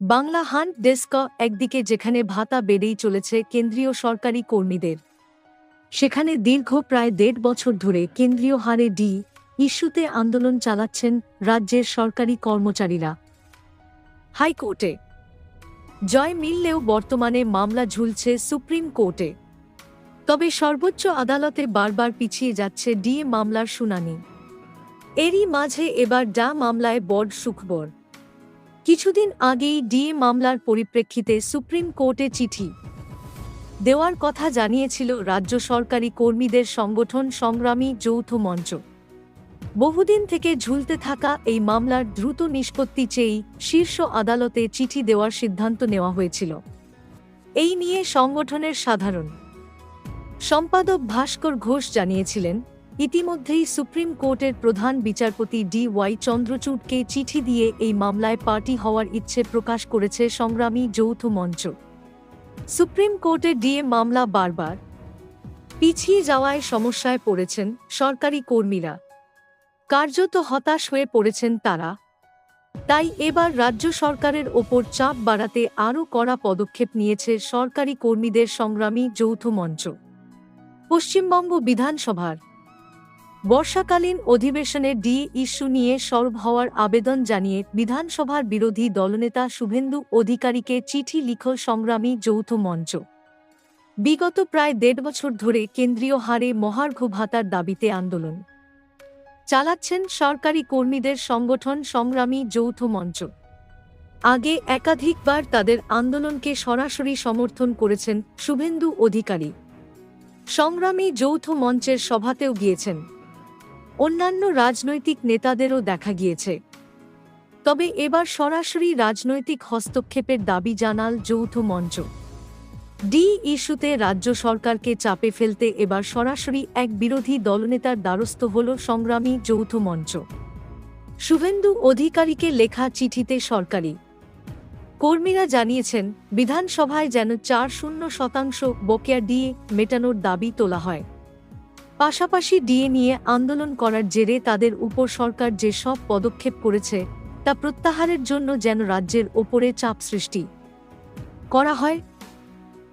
Bangla hunt desk একদিকে যেখানে ভাতা বেড়েই চলেছে কেন্দ্রীয় সরকারি কর্মীদের। সেখানে দীর্ঘ প্রায় দেড় বছর ধরে কেন্দ্রীয় হারে ডি ইস্যুতে আন্দোলন চালাচ্ছেন রাজ্যের সরকারি কর্মচারীরা। হাইকোর্টে জয় মিললেও বর্তমানে মামলা ঝুলছে সুপ্রিম কোর্টে। তবে সর্বোচ্চ আদালতে বারবার পিছিয়ে যাচ্ছে ডিএ মামলার শুনানি। এরই মাঝে এবার ডা মামলায় বড় সুখবর। কিছুদিন আগেই ডিএ মামলার পরিপ্রেক্ষিতে সুপ্রিম কোর্টে চিঠি। দেওয়ার কথা জানিয়েছিল রাজ্য সরকারি কর্মীদের সংগঠন সংগ্রামী যৌথ মঞ্চ। বহুদিন থেকে ঝুলতে থাকা এই মামলার দ্রুত নিষ্পত্তি চেয়েই শীর্ষ আদালতে চিঠি দেওয়ার সিদ্ধান্ত নেওয়া হয়েছিল। এই নিয়ে সংগঠনের সাধারণ সম্পাদক ভাস্কর ঘোষ জানিয়েছিলেন ইতিমধ্যেই সুপ্রিম কোর্টের প্রধান বিচারপতি ডি ওয়াই চন্দ্রচূড়কে চিঠি দিয়ে এই মামলায় পার্টি হওয়ার ইচ্ছে প্রকাশ করেছে সংগ্রামী যৌথ মঞ্চ। সুপ্রিম কোর্টে ডিএ মামলা বারবার। পিছিয়ে যাওয়ায় সমস্যায় পড়েছেন সরকারি কর্মীরা। কার্যত হতাশ হয়ে পড়েছেন তারা। তাই এবার রাজ্য সরকারের ওপর চাপ বাড়াতে আরও কড়া পদক্ষেপ নিয়েছে সরকারি কর্মীদের সংগ্রামী যৌথ মঞ্চ। পশ্চিমবঙ্গ বিধানসভার বর্ষাকালীন অধিবেশনে ডি ইস্যু নিয়ে সরব হওয়ার আবেদন জানিয়ে বিধানসভার বিরোধী দলনেতা শুভেন্দু অধিকারীকে চিঠি লিখ সংগ্রামী যৌথ মঞ্চ। বিগত প্রায় দেড় বছর ধরে কেন্দ্রীয় হারে মহার্ঘ ভাতার দাবিতে আন্দোলন। চালাচ্ছেন সরকারি কর্মীদের সংগঠন সংগ্রামী যৌথ মঞ্চ। আগে একাধিকবার তাদের আন্দোলনকে সরাসরি সমর্থন করেছেন শুভেন্দু অধিকারী। সংগ্রামী যৌথ মঞ্চের সভাতেও গিয়েছেন। অন্যান্য রাজনৈতিক নেতাদেরও দেখা গিয়েছে। তবে এবার সরাসরি রাজনৈতিক হস্তক্ষেপের দাবি জানাল যৌথ মঞ্চ। ডি ইস্যুতে রাজ্য সরকারকে চাপে ফেলতে এবার সরাসরি এক বিরোধী দলনেতার দ্বারস্থ হল সংগ্রামী যৌথ মঞ্চ। শুভেন্দু অধিকারীকে লেখা চিঠিতে সরকারি। কর্মীরা জানিয়েছেন, বিধানসভায় যেন চার শূন্য শতাংশ বকেয়া ডিএ মেটানোর দাবি তোলা হয়। পাশাপাশি ডিএ নিয়ে আন্দোলন করার জেরে তাদের উপর সরকার যে সব পদক্ষেপ করেছে, তা প্রত্যাহারের জন্য যেন রাজ্যের ওপরে চাপ সৃষ্টি করা হয়